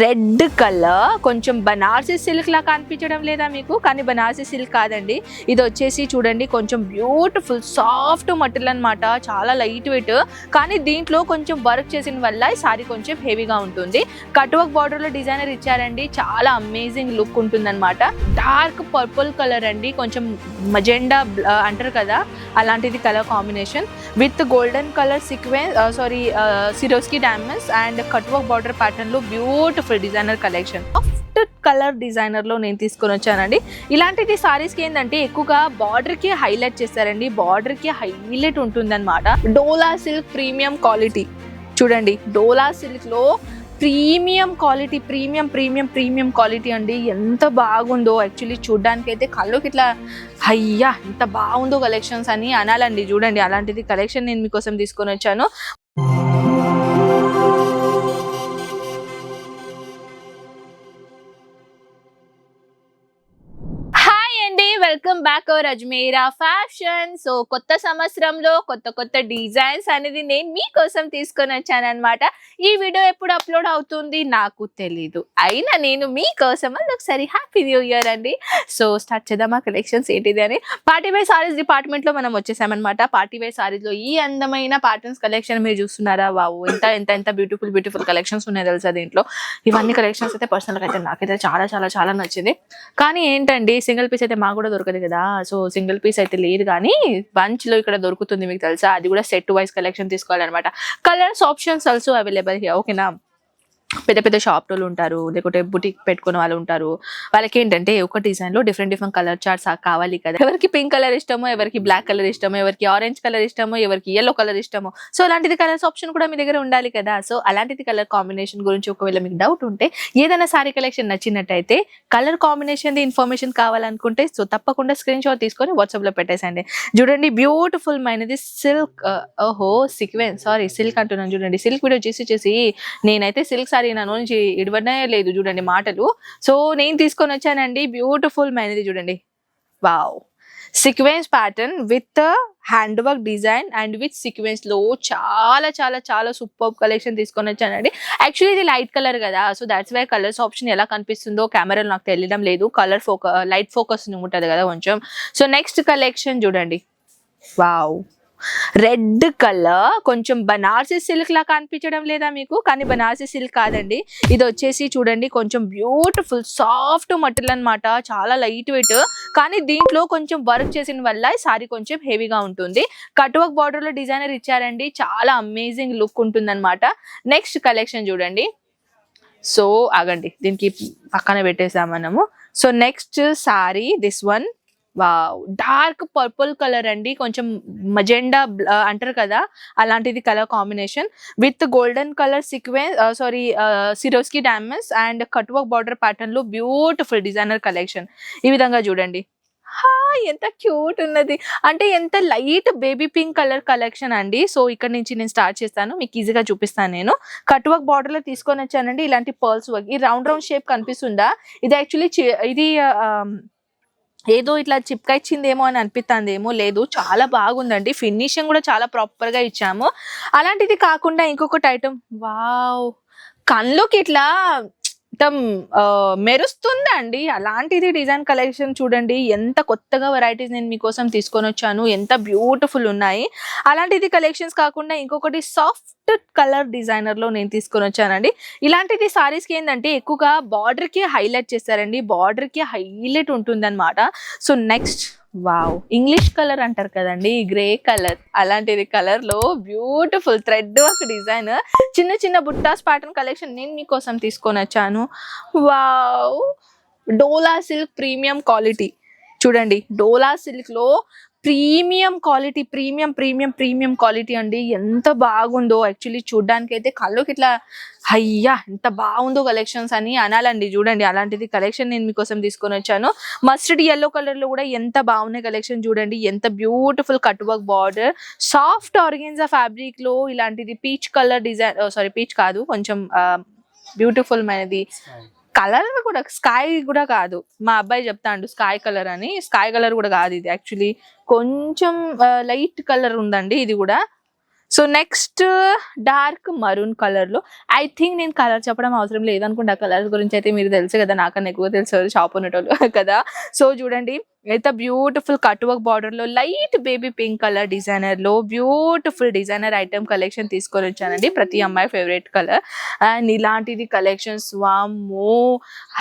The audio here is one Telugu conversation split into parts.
Red colour. కొంచెం బనార్సీ సిల్క్ లా కనిపించడం లేదా మీకు? కానీ బనార్సీ సిల్క్ కాదండి. ఇది వచ్చేసి చూడండి కొంచెం బ్యూటిఫుల్ సాఫ్ట్ మటల్ అన్నమాట. చాలా లైట్ వెయిట్. కానీ దీంట్లో కొంచెం వర్క్ చేసిన వల్ల ఈ సారీ కొంచెం హెవీగా ఉంటుంది. కట్ వర్క్ బార్డర్లో డిజైనర్ ఇచ్చారండి. చాలా అమేజింగ్ లుక్ ఉంటుందన్నమాట. డార్క్ పర్పుల్ కలర్ అండి. కొంచెం మజెండా అంటారు కదా అలాంటిది colour combination with golden colour sequence sari Swarovski diamonds and cut work border ప్యాటర్న్లు beautiful beautiful designer collection soft colour డిజైనర్లో నేను తీసుకొని వచ్చానండి. ఇలాంటిది సారీస్కి ఏంటంటే ఎక్కువగా బార్డర్కి హైలైట్ చేస్తారండి. బార్డర్కి హైలైట్ ఉంటుంది అనమాట డోలా సిల్క్ ప్రీమియం క్వాలిటీ చూడండి డోలా సిల్క్లో premium quality premium premium premium quality అండి. ఎంత బాగుందో యాక్చువల్లీ చూడ్డానికి అయితే కళ్ళుకి ఇట్లా అయ్యా ఎంత బాగుందో కలెక్షన్స్ అని అనాలండి. చూడండి అలాంటిది కలెక్షన్ నేను మీకోసం తీసుకొని వచ్చాను. Back our Ajmeera fashion. So కొత్త సంవత్సరంలో కొత్త కొత్త డిజైన్స్ అనేది నేను మీకోసం తీసుకొని వచ్చాను అనమాట ఈ వీడియో ఎప్పుడు అప్లోడ్ అవుతుంది నాకు తెలీదు. అయినా నేను మీకోసం అది ఒకసారి హ్యాపీ న్యూ ఇయర్ అండి. సో స్టార్ట్ చేద్దామా కలెక్షన్స్ ఏంటిది అని. పార్టీ వేర్ సారీస్ డిపార్ట్మెంట్లో మనం వచ్చేసామన్నమాట. పార్టీ వేర్ సారీస్లో ఈ అందమైన ప్యాటర్న్స్ కలెక్షన్ మీరు చూస్తున్నారా? వావు ఎంత ఎంత ఎంత బ్యూటిఫుల్ బ్యూటిఫుల్ కలెక్షన్స్ ఉన్నాయి తెలుసా దీంట్లో? ఇవన్నీ కలెక్షన్స్ అయితే పర్సనల్గా అయితే నాకైతే చాలా చాలా చాలా నచ్చింది. కానీ ఏంటండి సింగిల్ పీస్ అయితే మాకు కూడా దొరకదు కదా. సో సింగిల్ పీస్ అయితే లేదు కానీ బంచ్లో ఇక్కడ దొరుకుతుంది మీకు తెలుసా? అది కూడా సెట్ వైస్ కలెక్షన్ తీసుకోవాలన్నమాట. Colours options also available here ఓకేనా? పెద్ద పెద్ద షాప్ వాళ్ళు ఉంటారు లేకుంటే బుటిక్ పెట్టుకునే వాళ్ళు ఉంటారు. వాళ్ళకి ఏంటంటే ఒక డిజైన్లో డిఫరెంట్ డిఫరెంట్ కలర్ చార్ట్స్ కావాలి కదా. ఎవరికి పింక్ కలర్ ఇష్టమో ఎవరికి బ్లాక్ కలర్ ఇష్టమో ఎవరికి ఆరెంజ్ కలర్ ఇష్టమో ఎవరికి ఎల్లో కలర్ ఇష్టమో. సో అలాంటిది కలర్స్ ఆప్షన్ కూడా మీ దగ్గర ఉండాలి కదా. సో అలాంటిది కలర్ కాంబినేషన్ గురించి ఒకవేళ మీకు డౌట్ ఉంటే ఏదైనా సారీ కలెక్షన్ నచ్చినట్టయితే కలర్ కాంబినేషన్ ఇన్ఫర్మేషన్ కావాలనుకుంటే సో తప్పకుండా స్క్రీన్ షాట్ తీసుకొని వాట్సాప్లో పెట్టేసండి. చూడండి బ్యూటిఫుల్ మైనది సిల్క్ uh, ఓహో సిక్వెన్ సారీ సిల్క్ అంటున్నాను చూడండి. సిల్క్ వీడియో చేసి చేసి నేనైతే సిల్క్ సారీ నా నుంచి ఇడవనే లేదు చూడండి మాటలు. సో నేను తీసుకొని వచ్చానండి. బ్యూటిఫుల్ మైనది చూడండి. Wow sequence pattern with hand work design and with సీక్వెన్స్లో చాలా చాలా చాలా సూపర్ కలెక్షన్ తీసుకొని వచ్చానండి. యాక్చువల్లీ ఇది లైట్ కలర్ కదా so that's why colours option ఎలా కనిపిస్తుందో కెమెరాలో నాకు తెలియడం లేదు. కలర్ ఫోక లైట్ ఫోకస్ ఉంటుంది కదా కొంచెం. సో నెక్స్ట్ కలెక్షన్ చూడండి. Wow red colour. కొంచెం బనార్సీ సిల్క్ లా కనిపించడం లేదా మీకు? కానీ బనార్సీ సిల్క్ కాదండి. ఇది వచ్చేసి చూడండి కొంచెం బ్యూటిఫుల్ సాఫ్ట్ మటల్ అనమాట చాలా లైట్ వెయిట్. కానీ దీంట్లో కొంచెం వర్క్ చేసిన వల్ల ఈ సారీ కొంచెం హెవీగా ఉంటుంది. కట్ వర్క్ బార్డర్లో డిజైనర్ ఇచ్చారండి. చాలా అమేజింగ్ లుక్ ఉంటుంది అనమాట నెక్స్ట్ కలెక్షన్ చూడండి. సో ఆగండి. దీనికి పక్కన పెట్టేసాం మనము. So next sari this one. Wow. Dark purple colour అండి. కొంచెం మజెండా అంటారు కదా అలాంటిది colour combination. With golden colour sequence sari Swarovski diamonds and cut work border ప్యాటర్న్లో బ్యూటిఫుల్ డిజైనర్ కలెక్షన్. ఈ విధంగా చూడండి. ఎంత క్యూట్ ఉన్నది. అంటే ఎంత light baby pink colour collection అండి. సో ఇక్కడ నుంచి నేను స్టార్ట్ చేస్తాను. మీకు ఈజీగా చూపిస్తాను నేను. కట్ వర్క్ బార్డర్లో తీసుకొని వచ్చానండి. ఇలాంటి పర్ల్స్ వర్క్ ఈ రౌండ్ రౌండ్ షేప్ కనిపిస్తుందా? ఇది యాక్చువల్లీ ఇది ఏదో ఇట్లా చిప్కా ఇచ్చిందేమో అని అనిపిస్తుందేమో లేదు చాలా బాగుందండి. ఫినిషింగ్ కూడా చాలా ప్రాపర్గా ఇచ్చాము. అలాంటిది కాకుండా ఇంకొకటి ఐటమ్ వావ్! కళ్ళుకి ఇట్లా మొత్తం మెరుస్తుందండి. అలాంటిది డిజైన్ కలెక్షన్ చూడండి ఎంత కొత్తగా వెరైటీస్ నేను మీకోసం తీసుకొని వచ్చాను ఎంత బ్యూటిఫుల్ ఉన్నాయి. అలాంటిది కలెక్షన్స్ కాకుండా ఇంకొకటి సాఫ్ట్ కలర్ డిజైనర్లో నేను తీసుకొని వచ్చానండి. ఇలాంటిది సారీస్కి ఏంటంటే ఎక్కువగా బార్డర్కి హైలైట్ చేస్తారండి. బార్డర్కి హైలైట్ ఉంటుంది అనమాట so next wow! English colour అంటారు కదండి గ్రే కలర్. అలాంటిది కలర్లో బ్యూటిఫుల్ థ్రెడ్ వర్క్ డిజైన్. చిన్న చిన్న బుట్టాస్ ప్యాటర్న్ కలెక్షన్ నేను మీకోసం తీసుకొని వచ్చాను. వావ్! డోలా సిల్క్ ప్రీమియం క్వాలిటీ. చూడండి డోలా సిల్క్లో premium quality premium premium premium quality అండి. ఎంత బాగుందో యాక్చువల్లీ చూడ్డానికి అయితే కళ్ళకి ఇట్లా అయ్యా ఎంత బాగుందో కలెక్షన్స్ అని అనాలండి. చూడండి అలాంటిది కలెక్షన్ నేను మీకోసం తీసుకొని వచ్చాను. మస్టర్డ్ ఎల్లో కలర్లో కూడా ఎంత బాగున్నాయి కలెక్షన్ చూడండి. ఎంత beautiful cut work border. Soft organza ఫ్యాబ్రిక్లో ఇలాంటిది peach colour design sari peach కాదు కొంచెం బ్యూటిఫుల్ అనేది కలర్ కూడా స్కై కూడా కాదు. మా అబ్బాయి చెప్తాండు స్కై కలర్ అని. స్కై కలర్ కూడా కాదు ఇది యాక్చువల్లీ. కొంచెం లైట్ కలర్ ఉందండి ఇది కూడా. సో నెక్స్ట్ డార్క్ మరూన్ కలర్లో. ఐ థింక్ నేను కలర్ చెప్పడం అవసరం లేదనుకుంటా. కలర్ గురించి అయితే మీరు తెలుసు కదా నాకన్నా ఎక్కువ తెలుసు షాప్ ఉన్నటోళ్ళు కదా. సో చూడండి. ఎంత బ్యూటిఫుల్ కట్ వర్క్ బార్డర్లో లైట్ బేబీ పింక్ కలర్ డిజైనర్లో బ్యూటిఫుల్ డిజైనర్ ఐటమ్ కలెక్షన్ తీసుకొని వచ్చానండి. ప్రతి అమ్మాయి ఫేవరెట్ కలర్ అండ్ ఇలాంటిది కలెక్షన్స్ వామ్మో!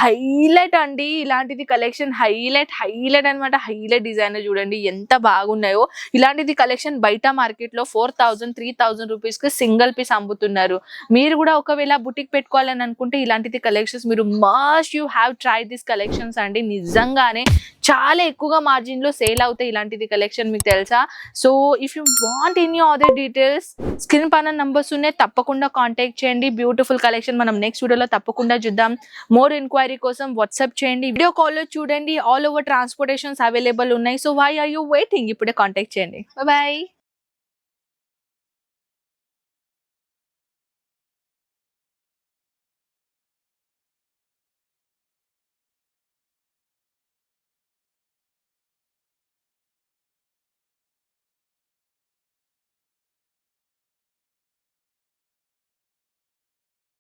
హైలైట్ అండి. ఇలాంటిది కలెక్షన్ హైలైట్ హైలైట్ అన్నమాట. హైలైట్ డిజైనర్ చూడండి ఎంత బాగున్నాయో. ఇలాంటిది కలెక్షన్ బయట మార్కెట్లో ఫోర్ థౌజండ్ త్రీ థౌసండ్ రూపీస్కి సింగిల్ పీస్ అమ్ముతున్నారు. మీరు కూడా ఒకవేళ బుటిక్ పెట్టుకోవాలని అనుకుంటే ఇలాంటిది కలెక్షన్స్ మీరు must you have try this collections అండి. నిజంగానే చాలా ఎక్కువగా మార్జిన్లో సేల్ అవుతాయి ఇలాంటిది కలెక్షన్ మీకు తెలుసా? So if you want any other details screen పైన నంబర్స్ ఉన్నాయి. తప్పకుండా కాంటాక్ట్ చేయండి. బ్యూటిఫుల్ కలెక్షన్ మనం నెక్స్ట్ వీడియోలో తప్పకుండా చూద్దాం. మోర్ ఎంక్వైరీ కోసం వాట్సాప్ చేయండి. వీడియో కాల్లో చూడండి. ఆల్ ఓవర్ ట్రాన్స్పోర్టేషన్స్ అవైలబుల్ ఉన్నాయి. So why are you waiting ఇప్పుడే కాంటాక్ట్ చేయండి. బాయ్